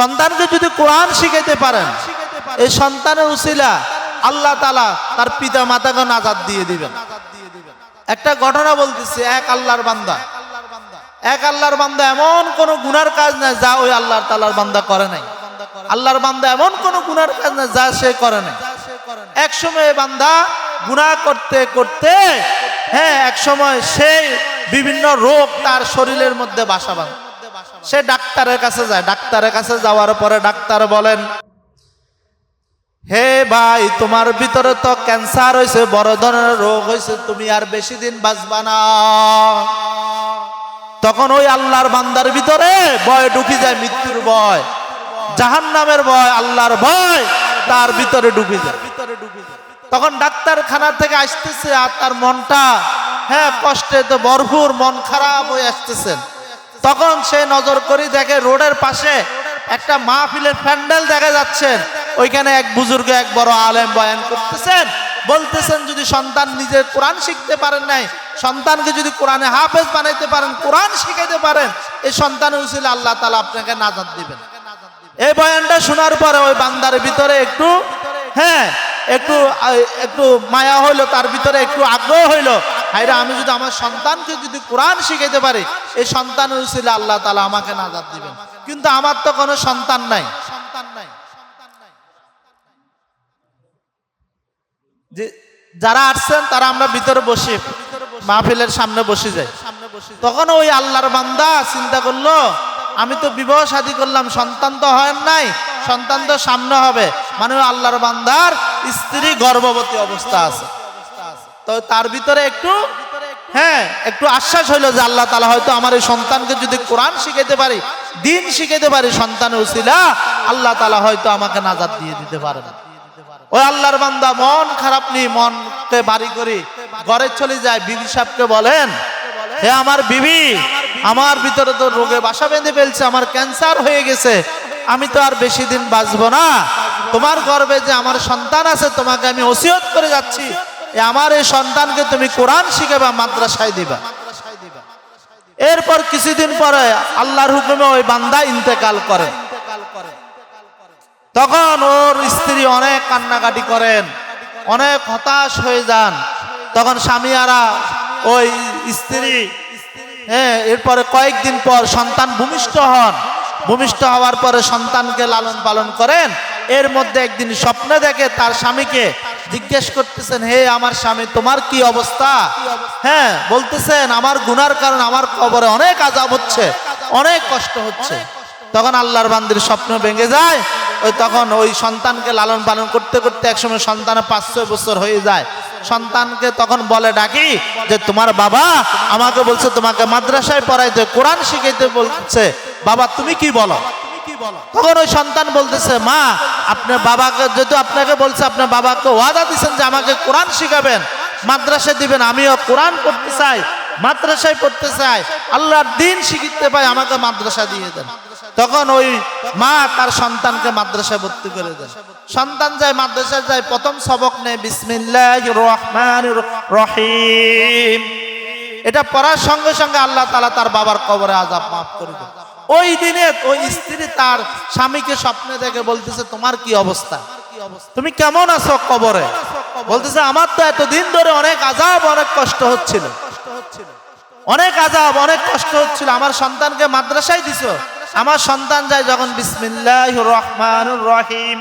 সন্তানকে যদি কোরআন শিখাইতে পারেন, এই সন্তানের উসিলা আল্লাহ তালা তার পিতা মাতাকে নাজাদ দিয়ে দিবেন। একটা ঘটনা বলতেছি, এক আল্লাহর বান্দা। এক আল্লাহর বান্দা এমন কোন গুনার কাজ নাই যা ওই আল্লাহর তালার বান্দা করে নাই। আল্লাহর বান্দা এমন কোন গুনার কাজ নাই যা সে করে নাই। এক সময় বান্দা গুনাহ করতে করতে হ্যাঁ এক সময় সে বিভিন্ন রোগ তার শরীরের মধ্যে বাসা বাঁধে। সে ডাক্তারের কাছে যায়। ডাক্তারের কাছে যাওয়ার পরে ডাক্তার বলেন, হে ভাই, তোমার ভিতরে তো ক্যান্সার হয়েছে বড় ধরনের রোগ হয়েছে তুমি আর বেশি দিন বাঁচবা না। তখন ওই আল্লাহর বান্দার ভিতরে ভয় ঢুকি যায়, মৃত্যুর ভয়। জাহান নামের ভয়, আল্লাহর ভয়, তার ভিতরে ঢুকে যায়। ভিতরে ঢুকে যায় তখন ডাক্তারখানা থেকে আসতেছে আর তার মনটা হ্যাঁ কষ্টে তো ভরপুর, মন খারাপ হয়ে আসতেছেন তখন সে নজর করি দেখে রোডের পাশে একটা মাহফিলের প্যান্ডেল দেখা যাচ্ছেন ওইখানে এক বুজুর্গ, এক বড় আলেম বয়ান করতেছেন। বলতেছেন, যদি সন্তান নিজে কোরআন শিখতে পারেন নাই, সন্তানকে যদি কোরআনে হাফেজ বানাইতে পারেন, কোরআন শিখাইতে পারেন, এই সন্তানের উচিত আল্লাহ তালা আপনাকে নাজাদ দিবেন। এই বয়ানটা শোনার পরে ওই বান্দার ভিতরে একটু হ্যাঁ একটু একটু মায়া হইল, তার ভিতরে একটু আগ্রহ হইল। হাইরা আমি যদি আমার সন্তানকে যদি কোরআন শিখাইতে পারি, এই সন্তানের উচিত আল্লাহ তালা আমাকে নাজাদ দিবেন। কিন্তু আমার তো কোনো সন্তান নাই। যে যারা আসছেন, তারা আমরা ভিতরে বসি, মাহফিলের সামনে বসে যাই। তখন ওই আল্লাহর বান্দা চিন্তা করল, আমি তো বিবাহ শাদী করলাম, সন্তান তো হয় নাই, সন্তান তো সামনে হবে। মানে আল্লাহর বান্দার স্ত্রী গর্ভবতী অবস্থা আছে। তো তার ভিতরে একটু হ্যাঁ একটু আশ্বাস হইল যে আল্লাহ তালা হয়তো আমার এই সন্তানকে যদি কোরআন শিখাইতে পারি, দিন শিখাইতে পারি, সন্তানের উসিলা, আল্লাহ তালা হয়তো আমাকে নাজাদ দিয়ে দিতে পারেন। ওই আল্লাহর বান্দা মন খারাপ নেই, মনকে বাড়ি করি, ঘরে চলে যায়, বিবি সাহেবকে বলেন, হে আমার বিবি, আমার ভিতরে তো রোগে বাসা বেঁধে ফেলছে, আমার ক্যান্সার হয়ে গেছে, আমি তো আর বেশি দিন বাঁচবো না। তোমার গর্বে যে আমার সন্তান আছে, তোমাকে আমি ওসিয়ত করে যাচ্ছি আমার এই সন্তানকে তুমি কোরআন শিখাবা মাদ্রাসায় দিবা। এরপর কিছুদিন পরে আল্লাহর হুকুমে ওই বান্দা ইন্তেকাল করে। তখন ওর স্ত্রী অনেক কান্নাকাটি করেন, অনেক হতাশ হয়ে যান। তখন স্বামীয়ারা ওই স্ত্রী হ্যাঁ এরপরে কয়েকদিন পর সন্তান ভূমিষ্ঠ হন। ভূমিষ্ঠ হওয়ার পরে সন্তানকে লালন পালন করেন। এর মধ্যে একদিন স্বপ্নে দেখে তার স্বামীকে জিজ্ঞেস করতেছেন, হে আমার স্বামী, তোমার কি অবস্থা? হ্যাঁ বলতেছেন, আমার গুনার কারণ আমার কবরে অনেক আজাব হচ্ছে, অনেক কষ্ট হচ্ছে। তখন আল্লাহর বান্দির স্বপ্ন ভেঙে যায়, ওই তখন ওই সন্তানকে লালন পালন করতে করতে একসময় সন্তানের পাঁচ, ছয় বছর হয়ে যায়। সন্তানকে তখন বলে ডাকি যে, তোমার বাবা আমাকে বলছে, তোমাকে মাদ্রাসায় পড়াইতে, কোরআন শিখাইতে বলছে। বাবা, তুমি কি বলো? সন্তান বলতেছে, মা, আপনার বাবাকে আপনাকে বলছে, আপনার বাবাকে ওয়াদা দিচ্ছেন যে আমাকে কোরআন শিখাবেন, মাদ্রাসায় দিবেন, আমিও কোরআন চাই, মাদ্রাসায় পড়তে চাই, আল্লাহর দিন শিখিতে পাই, আমাকে মাদ্রাসা দিয়ে দেন। তখন ওই মা তার সন্তানকে মাদ্রাসায় ভর্তি করে দেন। সন্তান যায় মাদ্রাসায়, যায় প্রথম সবক নেয় বিসমিল্লাহ রহমান রহিম। এটা পড়ার সঙ্গে সঙ্গে আল্লাহ তালা তার বাবার কবরে আজাব মাফ করে দেন। ওই দিনে ওই স্ত্রী তার স্বামীকে স্বপ্নে দেখে বলতেছে, তোমার কি অবস্থা? তুমি কেমন আছো কবরে? বলতেছে, আমার তো এতদিন ধরে অনেক আজাব, অনেক কষ্ট হচ্ছিল। অনেক আজাব, অনেক কষ্ট হচ্ছিল। আমার সন্তানকে মাদ্রাসায় দিছো? আমার সন্তান যায় যখন বিসমিল্লাহ রহমান রহিম।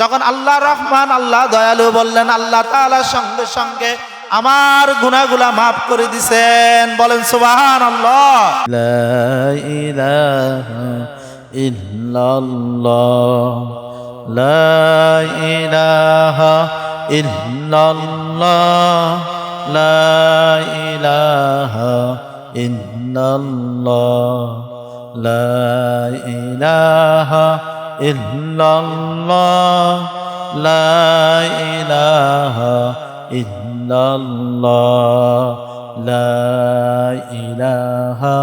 যখন, আল্লাহ রহমান, আল্লাহ দয়ালু বললেন, আল্লাহ তাআলার সঙ্গে সঙ্গে আমার গুনাগুলা মাফ করে দিছেন। বলেন সুবাহান আল্লাহ ইলাহা ইল্লাল্লাহ। লা ইলাহা লা ইল্লাল্লাহ, লা ইলাহা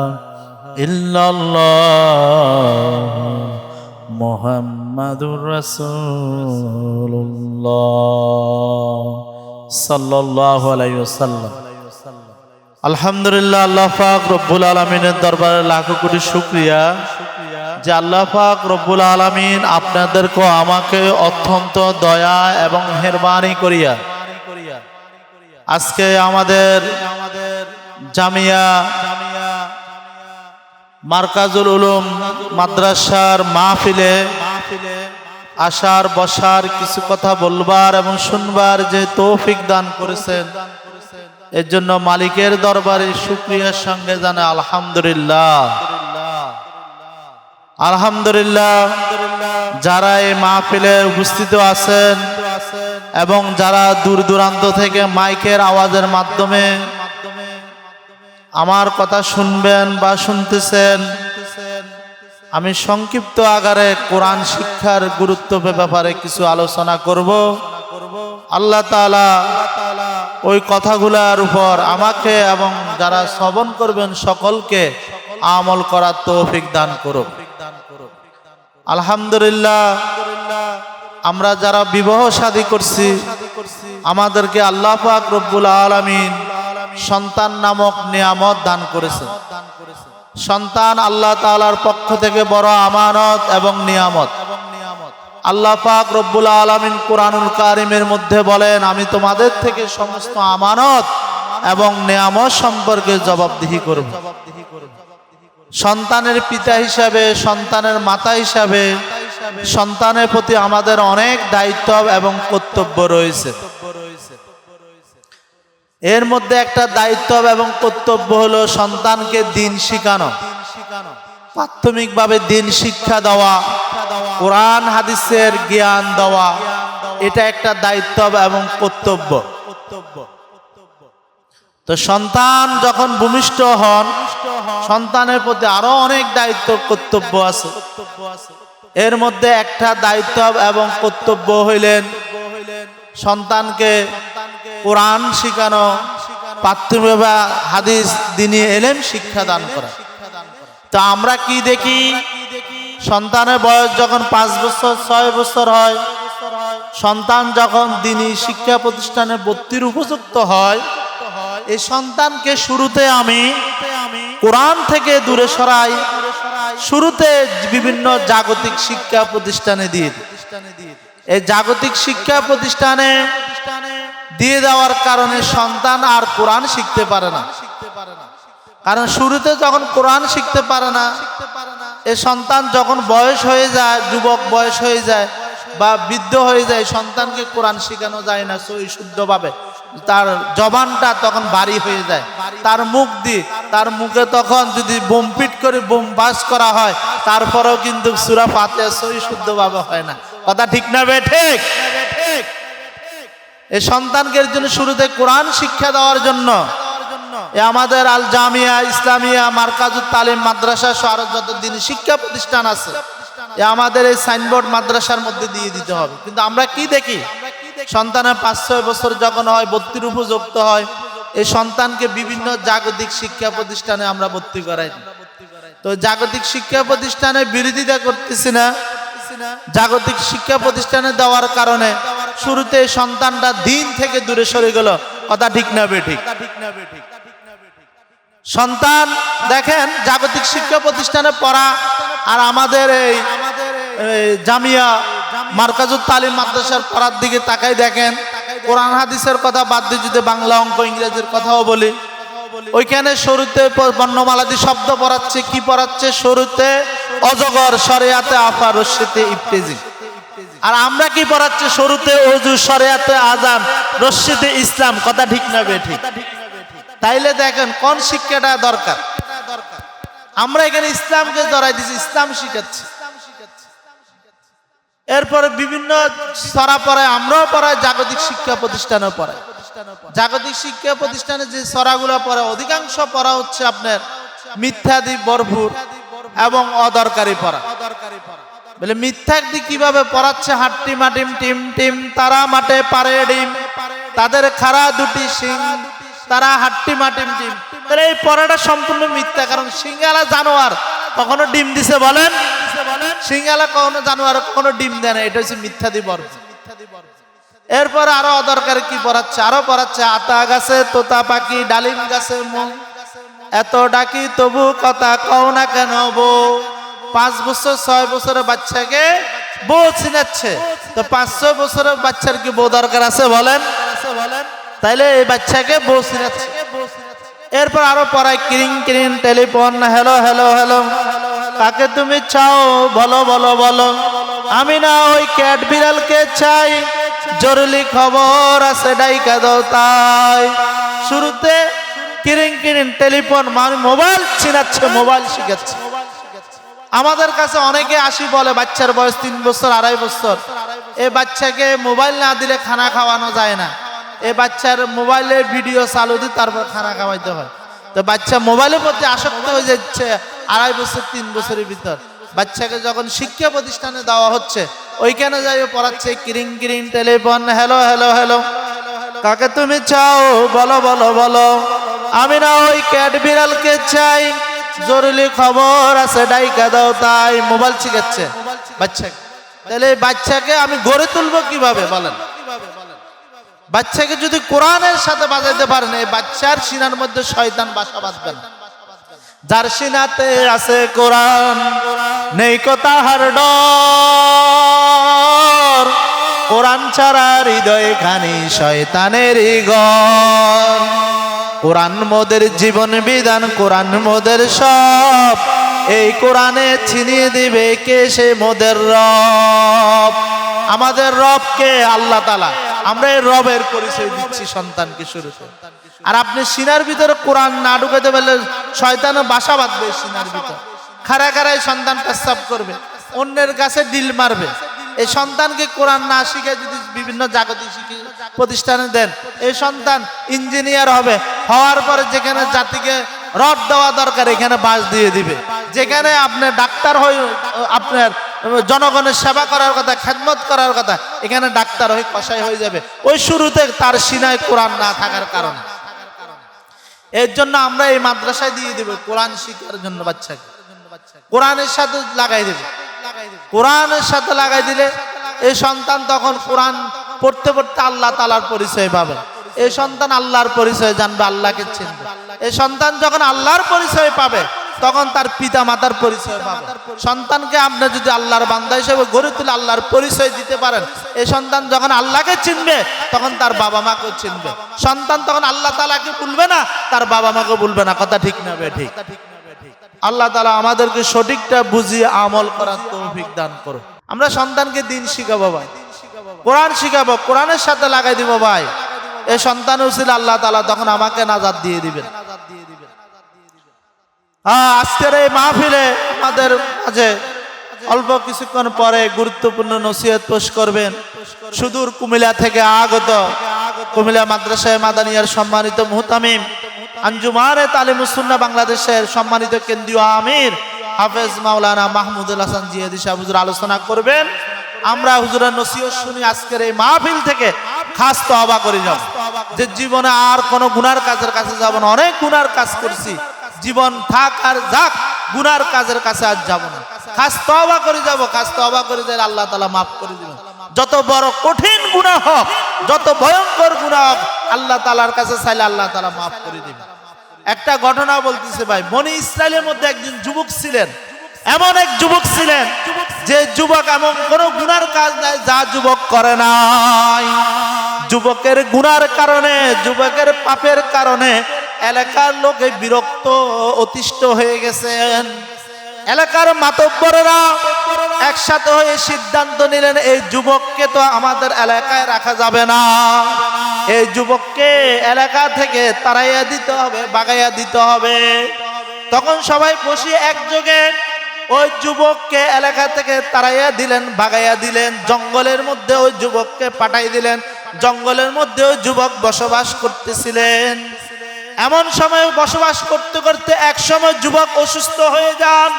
ইল্লাল্লাহ মুহাম্মাদুর রাসূলুল্লাহ সাল্লাল্লাহু আলাইহি ওয়াসাল্লাম। আলহামদুলিল্লাহ, আল্লাহ পাক রব্বুল আলমিনের দরবারে লাখো কোটি শুকরিয়া যে আল্লাহ পাক রব্বুল আলমিন আপনাদেরকে আমাকে অত্যন্ত দয়া এবং মেহরবানি করিয়া আজকে আমাদের জামিয়া মার্কাজুল উলুম মাদ্রাসার মাহফিলে আসার, বসার কিছু কথা বলবার এবং শুনবার যে তৌফিক দান করেছেন এর জন্য মালিকের দরবারে শুক্রিয়ার সঙ্গে জানে আলহামদুলিল্লাহ। আলহামদুলিল্লাহ, যারা এই মাহফিলে উপস্থিত আছেন এবং যারা দূর দূরান্ত থেকে মাইকের আওয়াজের মাধ্যমে আমার কথা শুনবেন বা শুনতেছেন, আমি সংক্ষিপ্ত আকারে কোরআন শিক্ষার গুরুত্ব ব্যাপারে কিছু আলোচনা করব। আল্লাহ তাআলা ওই কথাগুলার উপর আমাকে এবং যারা শ্রবণ করবেন সকলকে আমল করার তৌফিক দান করুক। আলহামদুলিল্লাহ আমরা যারা বিবাহ শাদী করছি, আমাদেরকে আল্লাহ পাক রব্বুল আলামিন সন্তান নামক নিয়ামত দান করেছেন। সন্তান আল্লাহ তাআলার পক্ষ থেকে বড় আমানত এবং নিয়ামত। আল্লাহ পাক রব্বুল আলামিন কোরআনুল কারিমের মধ্যে বলেন, আমি তোমাদের থেকে সমস্ত আমানত এবং নিয়ামত সম্পর্কে জবাবদিহি করব। সন্তানের পিতা হিসাবে, সন্তানের মাতা হিসাবে সন্তানের প্রতি আমাদের অনেক দায়িত্ব এবং কর্তব্য রয়েছে। এর মধ্যে একটা দায়িত্ব এবং কর্তব্য হলো সন্তানকে দিন শিখানো। প্রাথমিকভাবে দিন শিক্ষা দেওয়া, কোরআন, হাদিসের জ্ঞান দেওয়া, এটা একটা দায়িত্ব এবং কর্তব্য। তো সন্তান যখন ভূমিষ্ঠ হন, সন্তানের প্রতি আরও অনেক দায়িত্ব, কর্তব্য আছে। এর মধ্যে একটা দায়িত্ব এবং কর্তব্য হইলেন সন্তানকে কোরআন শিখানো, প্রাথমিক হাদিস দিনী এলেন শিক্ষা দান করা। তা আমরা কি দেখি? সন্তানের বয়স যখন পাঁচ বছর, ছয় বছর হয়, সন্তান যখন দিনী শিক্ষা প্রতিষ্ঠানে ভর্তির উপযুক্ত হয়, এই সন্তানকে শুরুতে আমি কোরআন থেকে দূরে সরাই শুরুতে বিভিন্ন জাগতিক শিক্ষা প্রতিষ্ঠানে দিয়ে এই জাগতিক শিক্ষা প্রতিষ্ঠানে দিয়ে দেওয়ার কারণে সন্তান আর কোরআন শিখতে পারে না। কারণ শুরুতে যখন কোরআন শিখতে পারে না, এ সন্তান যখন বয়স হয়ে যায়, যুবক বয়স হয়ে যায় বা বৃদ্ধ হয়ে যায়, সন্তানকে কোরআন শেখানো যায় না সই শুদ্ধভাবে। তার জবানটা তখন বাড়ি হয়ে যায়। তার মুখ দিয়ে, তার মুখে তখন যদি বোম পিট করে বোম বাস করা হয়, তারপরেও কিন্তু সুরা ফাতে সই শুদ্ধভাবে হয় না। কথা ঠিক না বে ঠিক? এই সন্তানকে জন্য শুরুতে কোরআন শিক্ষা দেওয়ার জন্য আমাদের আল জামিয়া ইসলামিয়া, মার্কাজুত তালিম, মাদ্রাসা সহ যত দিন শিক্ষা প্রতিষ্ঠান আছে, এ আমাদের এই সাইনবোর্ড মাদ্রাসার মধ্যে দিয়ে দিতে হবে। কিন্তু আমরা কি দেখি? সন্তানের পাঁচ, ছয় বছর যখন হয়, ভর্তির উপযুক্ত হয় এই সন্তানকে বিভিন্ন জাগতিক শিক্ষা প্রতিষ্ঠানে আমরা ভর্তি করাই। তো জাগতিক শিক্ষা প্রতিষ্ঠানে বিরোধিতা করতেছি না। জাগতিক শিক্ষা প্রতিষ্ঠানে দেওয়ার কারণে শুরুতে সন্তানটা দিন থেকে দূরে সরে গেল। কথা ঠিক না বে ঠিক? সন্তান, দেখেন, জাগতিক শিক্ষা প্রতিষ্ঠানে পড়া আর আমাদের এই জামিয়া মার্কাজুত তালিম মাদ্রাসার পড়ার দিকে তাকাই দেখেন। কোরআন হাদিসের কথা বাদ দিয়ে যদি বাংলা অঙ্ক ইংরেজির কথাও বলি। ওইখানে শুরুতে বর্ণমালাদি শব্দ পড়াচ্ছে, কি পড়াচ্ছে? শুরুতে অজগর সরেয়াতে আফা, রশ্মিতে ইফতেজি। আর আমরা কি পড়াচ্ছি? শুরুতে অজু সরেয়াতে আজান রশ্মিতে ইসলাম। কথা ঠিক না বে ঠিক? তাইলে দেখেন, কোন শিক্ষাটা দরকার? আমরা এখানে ইসলামকে ধরাই দিছি, ইসলাম শিখাচ্ছি। এরপরে বিভিন্ন সরা পড়ায় আমরাও পড়াই, জাগতিক শিক্ষা প্রতিষ্ঠানেও পড়াই। জাগতিক শিক্ষা প্রতিষ্ঠানে যে সরাগুলো পড়ে অধিকাংশ পড়া হচ্ছে আপনার মিথ্যাদি ভরপুর এবং অদরকারি পড়া। বলে মিথ্যাক দি কীভাবে পড়াচ্ছে? হাট্টি মাটিম টিম টিম তারা মাঠে পারে ডিম। তাদের খাড়া দুটি সিং তারা হাট্টি মাটিম টিম। তাহলে এই পড়াটা সম্পূর্ণ মিথ্যা কারণ সিঙ্গালা জানোয়ার কখনো ডিম দিছে বলেন? সিঙ্গালা কখনো জানোয়ার কখনো ডিম দেয় না এটা হচ্ছে মিথ্যাদি বর্গ এরপর আরও অদরকার কি পড়াচ্ছে? আরও পড়াচ্ছে আতা গাছে, তোতা পাখি, ডালিম গাছে মন। এত ডাকি তবু কথা কও না কেন বউ? পাঁচ বছর, ছয় বছরের বাচ্চাকে বউ চিনাচ্ছে। তো পাঁচ, ছয় বছরের বাচ্চার কি বউ দরকার আছে বলেন বলেন? তাইলে এই বাচ্চাকে বউ চিনাচ্ছে। এরপর আরও পড়ায় ক্রিং ক্রিং, টেলিফোন, হ্যালো হ্যালো হ্যালো, কাকে তুমি চাও? বলো বলো বলো। আমি না ওই ক্যাট বিড়ালকে চাই। জরুরি খবর আছে, ডাইকা দাও তাই। শুরুতে কিরিং কিরিং টেলিফোন মানে মোবাইল চিনাচ্ছে মোবাইল শিখাচ্ছে। আমাদের কাছে অনেকে আসি বলে, বাচ্চার বয়স তিন বছর, আড়াই বছর। এ বাচ্চাকে মোবাইল না দিলে খানা খাওয়ানো যায় না। এ বাচ্চার মোবাইলে ভিডিও চালু দিয়ে তারপর খানা খাওয়াইতে হয়। তো বাচ্চা মোবাইলের প্রতি আসক্ত হয়ে যাচ্ছে, আড়াই বছর, তিন বছরের ভিতর। বাচ্চাকে যখন শিক্ষা প্রতিষ্ঠানে দেওয়া হচ্ছে ওইখানে যাই পড়াচ্ছে? কিরিং কিরিং, টেলিফোন, হ্যালো হ্যালো হ্যালো। কাকে তুমি চাও? বলো বলো বলো। আমি না ওই ক্যাট বিড়ালকে চাই। জরুরি খবর আছে, ডাইকা দাও তাই। মোবাইল শিখাচ্ছে বাচ্চাকে তাহলে বাচ্চাকে আমি গড়ে তুলবো কীভাবে? বলেন। বাচ্চাকে যদি কোরআনের সাথে বাজাইতে পারেন, এই বাচ্চার সিনার মধ্যে শয়তান বাসা বাঁধবে না। যার সিনাতে আছে কোরআন, নেই তাহার ডর। কোরআন ছাড়া হৃদয় খানি শয়তানের ঘর। কোরআন মোদের জীবন বিধান, কোরআন মোদের সব। এই কোরআনে ছিনিয়ে দিবে কে সে মোদের রব। আমাদের রবকে আল্লাহ তালা আমরা এই রবের পরিচয় দিচ্ছি সন্তানকে শুরুতে। আর আপনি সিনার ভিতরে কোরআন না ঢুকাতে পারলে শয়তানও বাসা বাঁধবে সিনার ভিতর। খারা খারায় সন্তান প্রস্তাব করবে, অন্যের কাছে ডিল মারবে। এই সন্তানকে কোরআন না শিখে যদি বিভিন্ন জাগতিক প্রতিষ্ঠানে দেন, এই সন্তান ইঞ্জিনিয়ার হবে, হওয়ার পরে যেখানে জাতিকে রড দেওয়া দরকার, এখানে বাস দিয়ে দিবে। যেখানে আপনি ডাক্তার হয়ে, আপনার জনগণের সেবা করার কথা, খেদমত করার কথা, এখানে ডাক্তার হয়ে কষাই হয়ে যাবে। ওই শুরুতে তার সিনায় কোরআন না থাকার কারণে। এর জন্য আমরা এই মাদ্রাসায় দিয়ে দেব কোরআন শিখার জন্য বাচ্চাকে। কোরআনের সাথে লাগাই দেবে। কোরআনের সাথে লাগাই দিলে এই সন্তান তখন কোরআন পড়তে পড়তে আল্লাহ তালার পরিচয় পাবে। এই সন্তান আল্লাহর পরিচয় জানবে, আল্লাহকে চিনবে। এই সন্তান যখন আল্লাহর পরিচয় পাবে তখন তার পিতা মাতার পরিচয় পাবে। সন্তানকে আপনি যদি আল্লাহর বান্দা হিসেবে গড়ে তুলে আল্লাহর পরিচয় দিতে পারেন, এই সন্তান যখন আল্লাহকে চিনবে, তখন তার বাবা মাকেও চিনবে। সন্তান তখন আল্লাহ তালাকে বলবে না, তার বাবা মাকে বলবে না। কথা ঠিক না ঠিক আল্লাহ তালা আমাদেরকে সঠিকটা বুঝিয়ে আমল করার তৌফিক দান করো আমরা সন্তানকে দিন শিখাবো ভাই। কোরআন শিখাবো, কোরআনের সাথে লাগাই দিব ভাই। এই সন্তান উচিত আল্লাহ তালা তখন আমাকে নাজাদ দিয়ে দিবেন। আহ, আজকের এই মাহফিলে আমাদের মাঝে অল্প কিছুক্ষণ পরে গুরুত্বপূর্ণ নসিহত পেশ করবেন। সুদূর কুমিল্লা থেকে আগত কুমিল্লা মাদ্রাসায় মাদানিয়ার সম্মানিত মুহতামিম আঞ্জুমানে তালিমুসুন্না বাংলাদেশের সম্মানিত কেন্দ্রীয় আমির হাফেজ মাওলানা মাহমুদুল হাসান জিয়াদি সাহেব হুজুর আলোচনা করবেন। আমরা হুজুরের নসিহত শুনি আজকের এই মাহফিল থেকে খাস তহবা করি যাব যে জীবনে আর কোনো গুনার কাজের কাছে যাব না অনেক গুনার কাজ করছি। জীবন থাক আর যাক, গুনার কাজের কাছে আর যাব না। খাস তবা করে যাব, খাস তবা করে দিলে আল্লাহ তালা মাফ করে দিবেন। যত বড় কঠিন গুণা হোক, যত ভয়ঙ্কর গুণা হোক, আল্লাহ তালার কাছে চাইলে আল্লাহ তালা মাফ করে দিবেন। একটা ঘটনা বলতেছে ভাই, বনি ইসরায়েলের মধ্যে একজন যুবক ছিলেন। এমন এক যুবক ছিলেন যে যুবক এমন কোন গুনার কাজ নাই যা যুবক করে নাই। যুবকের গুনার কারণে, যুবকের পাপের কারণে এলাকার লোকে বিরক্ত, অতিষ্ঠ হয়ে গেছেন। এলাকার মাতব্বরেরা একসাথে হয়ে সিদ্ধান্ত নিলেন, এই যুবককে তো আমাদের এলাকায় রাখা যাবে না। এই যুবককে এলাকা থেকে তাড়াইয়া দিতে হবে, বাগাইয়া দিতে হবে। তখন সবাই বসে একযোগে ওই যুবককে এলাকা থেকে তাড়াইয়া দিলেন, বাগাইয়া দিলেন। জঙ্গলের মধ্যে ওই যুবককে পাঠাই দিলেন। জঙ্গলের মধ্যে ওই যুবক বসবাস করতেছিলেন। এমন সময় বসবাস করতে করতে এক সময় যুবক অসুস্থ হয়ে যান।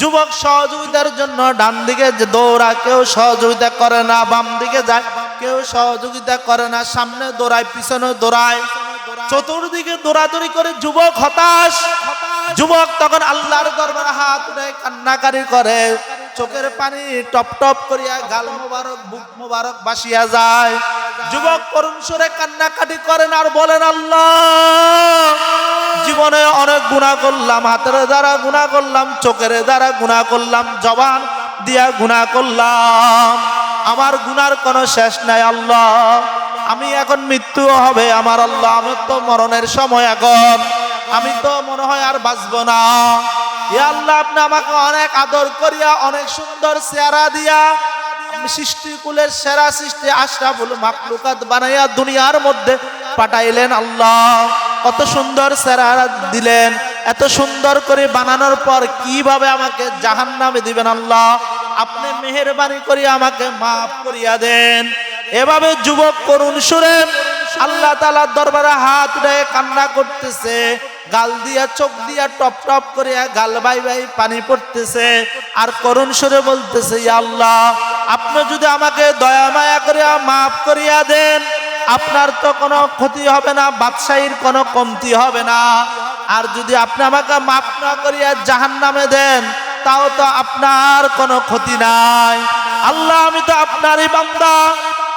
যুবক সহযোগিতার জন্য ডান দিকে দৌড়া, কেউ সহযোগিতা করে না, বাম দিকে যায়, কেউ সহযোগিতা করে না, সামনে দৌড়ায়, পিছনে দৌড়ায়। চতুর্দিকে দৌড়াদৌড়ি করে যুবক হতাশ। যুবক তখন আল্লাহর দরবারে হাত উঠে কান্নাকারি করে। চোখের পানি টপ টপ করিয়া গাল মোবারক, বুক মোবারক বাসিয়া যায়। যুবক করুণ সুরে কান্নাকাটি করেন আর বলেন, আল্লাহ, জীবনে অনেক গুণা করলাম, হাতের দ্বারা গুণা করলাম, চোখের দ্বারা গুণা করলাম, জবান দিয়া গুণা করলাম। আমার গুনার কোনো শেষ নাই, আল্লাহ। আমি এখন মৃত্যু হবে, আমার আল্লাহ। আমি তো মরণের সময় এখন। আমি তো মনে হয় আর বাঁচব না। আল্লাহ, আপনি আমাকে অনেক আদর করিয়া, অনেক সুন্দর চেহারা দিয়া সৃষ্টি কুলের সেরা সৃষ্টি আশরাফুল মাকলুকাত বানাইয়া দুনিয়ার মধ্যে পাঠাইলেন আল্লাহ। কত সুন্দর সেরা দিলেন, এত সুন্দর করে বানানোর পর কীভাবে আমাকে জাহান নামে দিবেন আল্লাহ? আপনি মেহরবানি করে আমাকে মাফ করিয়া দেন। এভাবে যুবক করুন সুরে আল্লাহ তালার দরবারে হাত উঠে কান্না করতেছে। গাল দিয়া, চোখ দিয়া, টপ টপ করিয়া গাল বাই বাই পানি পড়তেছে। আর করুণ সুরে বলতেছে, "ইয়া আল্লাহ, আপনি যদি আমাকে দয়া মায়া করিয়া মাফ করিয়া দেন, আপনার তো কোনো ক্ষতি হবে না, বাদশাহীর কোনো কমতি হবে না। আর যদি আপনি আমাকে মাফ না করিয়া জাহান নামে দেন, তাও তো আপনার কোনো ক্ষতি নাই। আল্লাহ, আমি তো আপনারই বান্দা।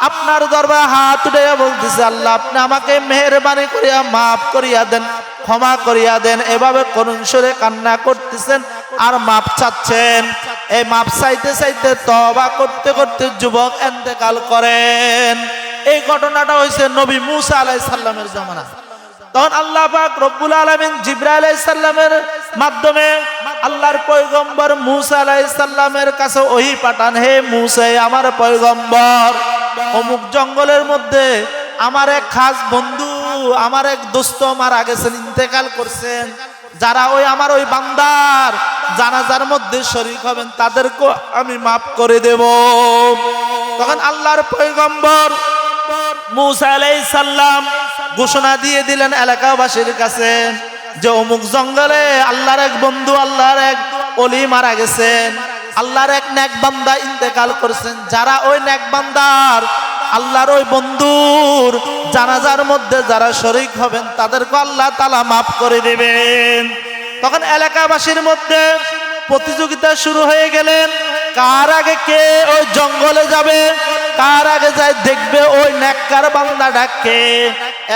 আপনার দরবারে হাত উঠে বলতেছে, আল্লাহ, আপনি আমাকে মেহরবানি করিয়া মাফ করিয়া দেন, ক্ষমা করিয়া দেন, এভাবে করুণ সুরে কান্না করতেছেন আর মাপ চাচ্ছেন। এই মাপ চাইতে চাইতে তবা করতে করতে যুবক এন্তেকাল করেন। এই ঘটনাটা হয়েছে নবী মুসা আলাই সাল্লামের জমানা তখন আল্লাহ পাক রব্বুল আলমিন জিব্রা আলাইসাল্লামের মাধ্যমে আল্লাহর পয়গম্বর মুসা আলাইসাল্লামের কাছে ওহি পাঠান, হে মুসা আমার পয়গম্বর। অমুক জঙ্গলের মধ্যে আমার এক খাস বন্ধু, আমার এক দোস্ত মারা গেছেন ইন্তেকাল করছেন। যারা ওই আমার ওই বান্দার জানাজার মধ্যে শরীক হবেন তাদেরকে আমি মাফ করে দেব। তখন আল্লাহর আলাইহিস সালাম ঘোষণা দিয়ে দিলেন এলাকাবাসীর কাছে যে অমুক জঙ্গলে আল্লাহর এক বন্ধু, আল্লাহর এক অলি মারা গেছেন। আল্লাহর এক নেক বান্দা ইন্তেকাল করেছেন। যারা ওই নেক বান্দার আল্লাহর ওই বন্ধুর জানাজার মধ্যে যারা শরিক হবেন, তাদেরকে আল্লাহ তালা মাফ করে দেবেন। তখন এলাকাবাসীর মধ্যে প্রতিযোগিতা শুরু হয়ে গেলেন কার আগে কে ওই জঙ্গলে যাবে, কার আগে যায় দেখবে ওই নেককার বান্দাটাকে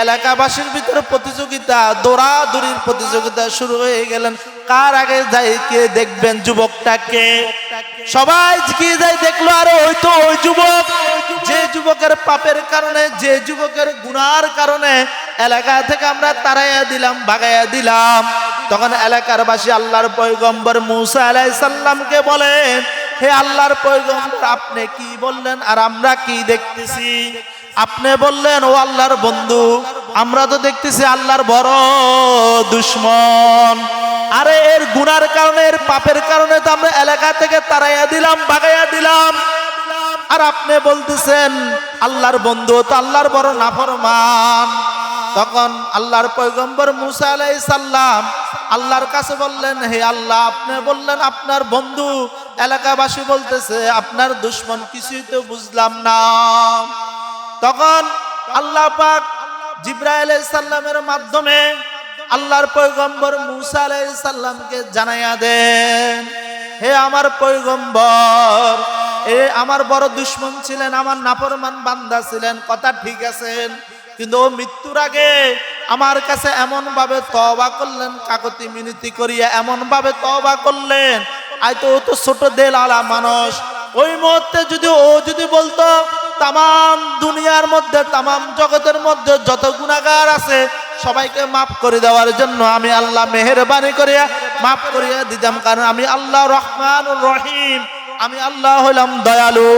এলাকাবাসীর ভিতরে প্রতিযোগিতা, দৌড়াদৌড়ির প্রতিযোগিতা শুরু হয়ে গেলেন। কার আগে যাই কে দেখবেন যুবকটাকে সবাই কি যাই দেখল আর ওই তো ওই যুবক। যে যুবকের পাপের কারণে, যে যুবকের গুনার কারণে এলাকা থেকে আমরা তারাইয়া দিলাম, বাগাইয়া দিলাম। তখন এলাকার বাসী আল্লাহর পৈগম্বর মুসা আলাই সাল্লামকে বলেন হে আল্লাহর পয়গম্বর, আপনি কি বললেন আর আমরা কি দেখতেছি? আপনি বললেন, ও আল্লাহর বন্ধু, আমরা তো দেখতেছি আল্লাহর বড় দুশ্মন। আরে এর গুনার কারণে, এর পাপের কারণে তো আমরা এলাকা থেকে তারাইয়া দিলাম, বাগাইয়া দিলাম। আর আপনি বলতেছেন, আল্লাহর বন্ধু তো আল্লাহর বড় নাফরমান। তখন আল্লাহর পয়গম্বর মুসা আলাই সাল্লাম আল্লাহর কাছে বললেন, হে আল্লাহ, আপনি বললেন, আপনার বন্ধু এলাকাবাসী বলতেছে, আপনার দুশ্মন কিছুই তো বুঝলাম না। তখন আল্লাহ পাক জিব্রাইল সাল্লামের মাধ্যমে আল্লাহর পয়গম্বর মুসা আলাই সাল্লামকে জানাইয়া দেন, হে আমার পয়গম্বর, এ আমার বড় দুশ্মন ছিলেন, আমার নাফরমান বান্দা ছিলেন, কথা ঠিক আছেন কিন্তু ও মৃত্যুর আগে আমার কাছে এমন ভাবে তবা করলেন, কাকতি মিনতি করিয়া এমন ভাবে তবা করলেন, আই তো ও তো ছোট দেল আলা মানুষ। ওই মুহূর্তে যদি ও যদি বলতো তাম দুনিয়ার মধ্যে তাম জগতের মধ্যে যত গুণাগার আছে সবাইকে মাফ করে দেওয়ার জন্য আমি আল্লাহ মেহরবানি করিয়া মাফ করিয়া দিতাম, কারণ আমি আল্লাহ রহমান রহিম। আমি আল্লাহ হইলাম দয়ালু।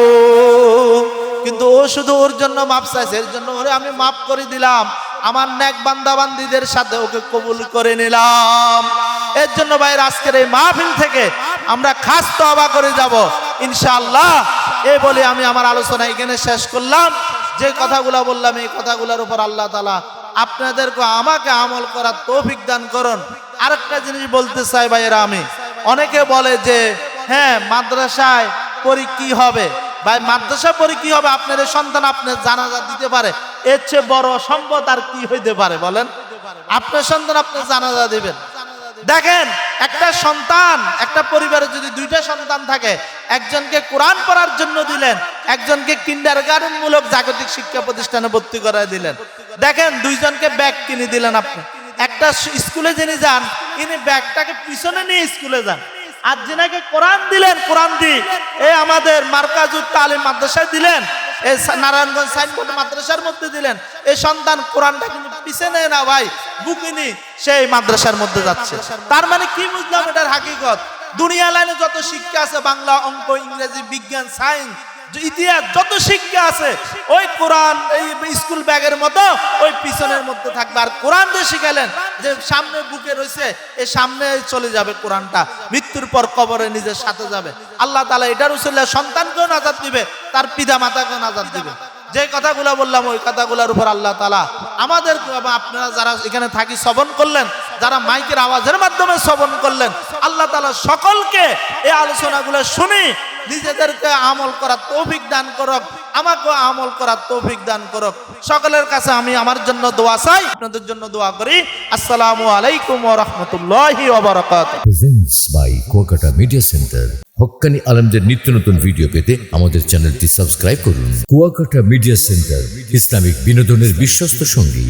কিন্তু ও শুধু ওর জন্য মাপ চাইছে, এর জন্য ওরে আমি মাফ করে দিলাম। আমার ন্যাক বান্দাবান্দিদের সাথে ওকে কবুল করে নিলাম। এর জন্য ভাই আজকের এই মাহফিল থেকে আমরা খাস তো তবা করে যাব। ইনশাআল্লাহ এই বলে আমি আমার আলোচনা এখানে শেষ করলাম। যে কথাগুলো বললাম, এই কথাগুলোর উপর আল্লাহ তালা আপনাদেরকে আমাকে আমল করার তৌফিক দান করুন। আরেকটা জিনিস বলতে চাই ভাইয়েরা আমি। অনেকে বলে যে হ্যাঁ মাদ্রাসায় পরি কি হবে? ভাই মাদ্রাসা পরি কি হবে? আপনার সন্তান আপনার জানাজা দিতে পারে। এর চেয়ে বড় সম্পদ আর কি হইতে পারে বলেন? আপনার সন্তান আপনি জানাজা দিবেন। দেখেন, একটা সন্তান, একটা পরিবারে যদি দুইটা সন্তান থাকে, একজনকে কোরআন পড়ার জন্য দিলেন, একজনকে কিন্ডার গার্ডেন মূলক জাগতিক শিক্ষা প্রতিষ্ঠানে ভর্তি করায় দিলেন। দেখেন দুইজনকে ব্যাগ কিনে দিলেন আপনি। একটা স্কুলে যিনি যান, ইনি ব্যাগটাকে পিছনে নিয়ে স্কুলে যান। আর যিনাকে কোরআন দিলেন, কোরআন দি এ আমাদের মার্কাজুর তালিম মাদ্রাসায় দিলেন সা- নারায়ণগঞ্জ সাইনবোর্ড মাদ্রাসার মধ্যে দিলেন। এই সন্তান কোরআনটা কিন্তু পিছনে না ভাই বুকিনি সেই মাদ্রাসার মধ্যে যাচ্ছে। তার মানে কি বুঝলাম এটার হাকিকত? দুনিয়া লাইনে যত শিক্ষা আছে, বাংলা, অঙ্ক, ইংরেজি, বিজ্ঞান সায়েন্স ইতিহাস যত শিক্ষা আছে, ওই কোরআন, এই স্কুল ব্যাগের মতো ওই পিছনের মধ্যে থাকবে। আর কোরআন যে শিখালেন, যে সামনে বুকে রয়েছে, এ সামনে চলে যাবে কোরআনটা। মৃত্যুর পর কবরে নিজের সাথে যাবে। আল্লাহ তালা এটার উসিল্লা সন্তানকেও নাজাদ দিবে, তার পিতা মাতাকেও নাজাদ দিবে। যে কথাগুলো বললাম, ওই কথাগুলোর উপর আল্লাহ তালা আমাদের আপনারা যারা এখানে থাকি শ্রবণ করলেন, যারা মাইকের আওয়াজের মাধ্যমে শ্রবণ করলেন, আল্লাহ তালা সকলকে এই আলোচনাগুলো শুনি নিজেদেরকে আমল করার তৌফিক দান করক, আমাকেও আমল করার তৌফিক দান করক। সকলের কাছে আমি আমার জন্য দোয়া চাই, আপনাদের জন্য দোয়া করি। আসসালামু আলাইকুম ওয়া রাহমাতুল্লাহি ওয়া বারাকাতুহু। Presents by Kuakata media centre হক্কানি আলমদের নিত্য নতুন ভিডিও পেতে আমাদের চ্যানেলটি সাবস্ক্রাইব করুন। কুয়াকাটা মিডিয়া সেন্টার ইসলামিক বিনোদনের বিশ্বস্ত সঙ্গী।